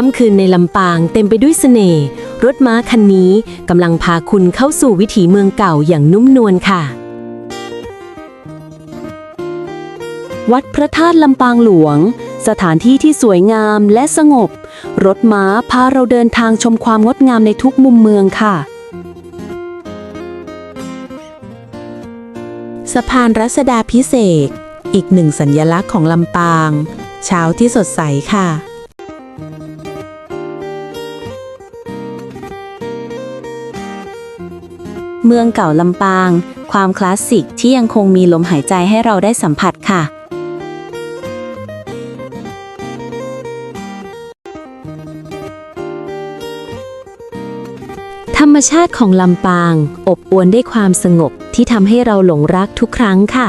ค่ำคืนในลำปางเต็มไปด้วยเสน่ห์รถม้าคันนี้กำลังพาคุณเข้าสู่วิถีเมืองเก่าอย่างนุ่มนวลค่ะ วัดพระธาตุลำปางหลวง สถานที่ที่สวยงามและสงบ รถม้าพาเราเดินทางชมความงดงามในทุกมุมเมืองค่ะ สะพานรัศดาพิเศษ อีกหนึ่งสัญญลักษณ์ของลำปาง เช้าที่สดใสค่ะ เมืองเก่าลำปาง ความคลาสสิกที่ยังคงมีลมหายใจให้เราได้สัมผัสค่ะ ธรรมชาติของลำปาง อบอวลด้วยความสงบที่ทำให้เราหลงรักทุกครั้งค่ะ